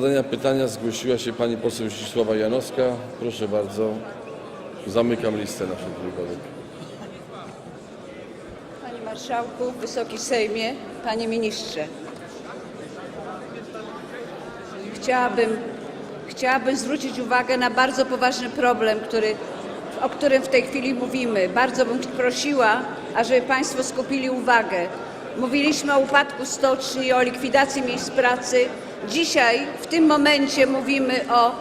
zadania pytania zgłosiła się pani poseł Zdzisława Janowska. Proszę bardzo. Zamykam listę na wszelki wypadek. Panie Marszałku, Wysoki Sejmie, Panie Ministrze. Chciałabym, chciałabym zwrócić uwagę na bardzo poważny problem, który, o którym w tej chwili mówimy. Bardzo bym prosiła, ażeby Państwo skupili uwagę. Mówiliśmy o upadku stoczni, o likwidacji miejsc pracy. Dzisiaj, w tym momencie mówimy o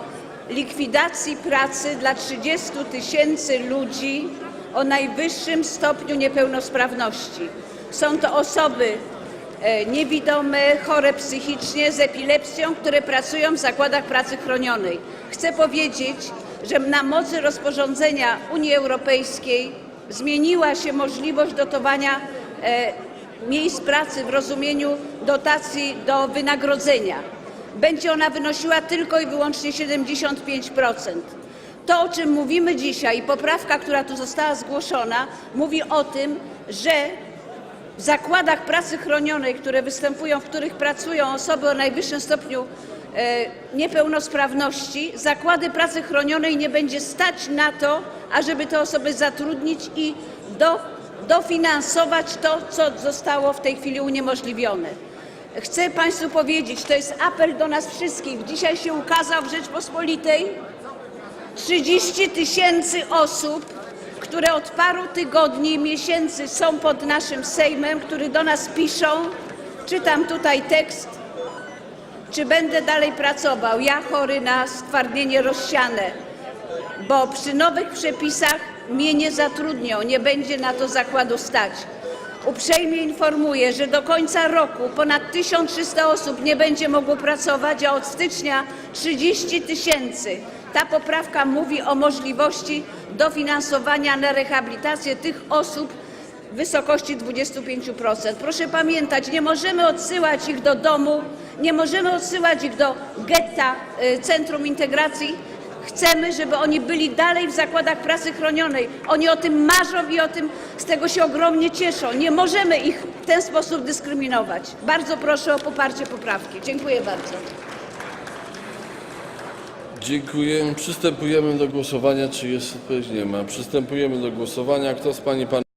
likwidacji pracy dla 30 tysięcy ludzi o najwyższym stopniu niepełnosprawności. Są to osoby e, niewidome, chore psychicznie, z epilepsją, które pracują w zakładach pracy chronionej. Chcę powiedzieć, że na mocy rozporządzenia Unii Europejskiej zmieniła się możliwość dotowania e, miejsc pracy w rozumieniu dotacji do wynagrodzenia. Będzie ona wynosiła tylko i wyłącznie 75%. To, o czym mówimy dzisiaj, poprawka, która tu została zgłoszona, mówi o tym, że w zakładach pracy chronionej, które występują, w których pracują osoby o najwyższym stopniu e, niepełnosprawności, zakłady pracy chronionej nie będzie stać na to, ażeby te osoby zatrudnić i do, dofinansować to, co zostało w tej chwili uniemożliwione. Chcę Państwu powiedzieć, to jest apel do nas wszystkich. Dzisiaj się ukazał w Rzeczpospolitej 30 tysięcy osób, które od paru tygodni, miesięcy są pod naszym Sejmem, które do nas piszą. Czytam tutaj tekst. Czy będę dalej pracował? Ja chory na stwardnienie rozsiane, bo przy nowych przepisach mnie nie zatrudnią, nie będzie na to zakładu stać. Uprzejmie informuję, że do końca roku ponad 1300 osób nie będzie mogło pracować, a od stycznia 30 tysięcy. Ta poprawka mówi o możliwości dofinansowania na rehabilitację tych osób w wysokości 25%. Proszę pamiętać, nie możemy odsyłać ich do domu, nie możemy odsyłać ich do getta, y, centrum integracji. Chcemy, żeby oni byli dalej w zakładach pracy chronionej. Oni o tym marzą i o tym z tego się ogromnie cieszą. Nie możemy ich w ten sposób dyskryminować. Bardzo proszę o poparcie poprawki. Dziękuję bardzo. Dziękuję. Przystępujemy do głosowania. Czy jest odpowiedź? Nie ma. Przystępujemy do głosowania. Kto z Pani i Panów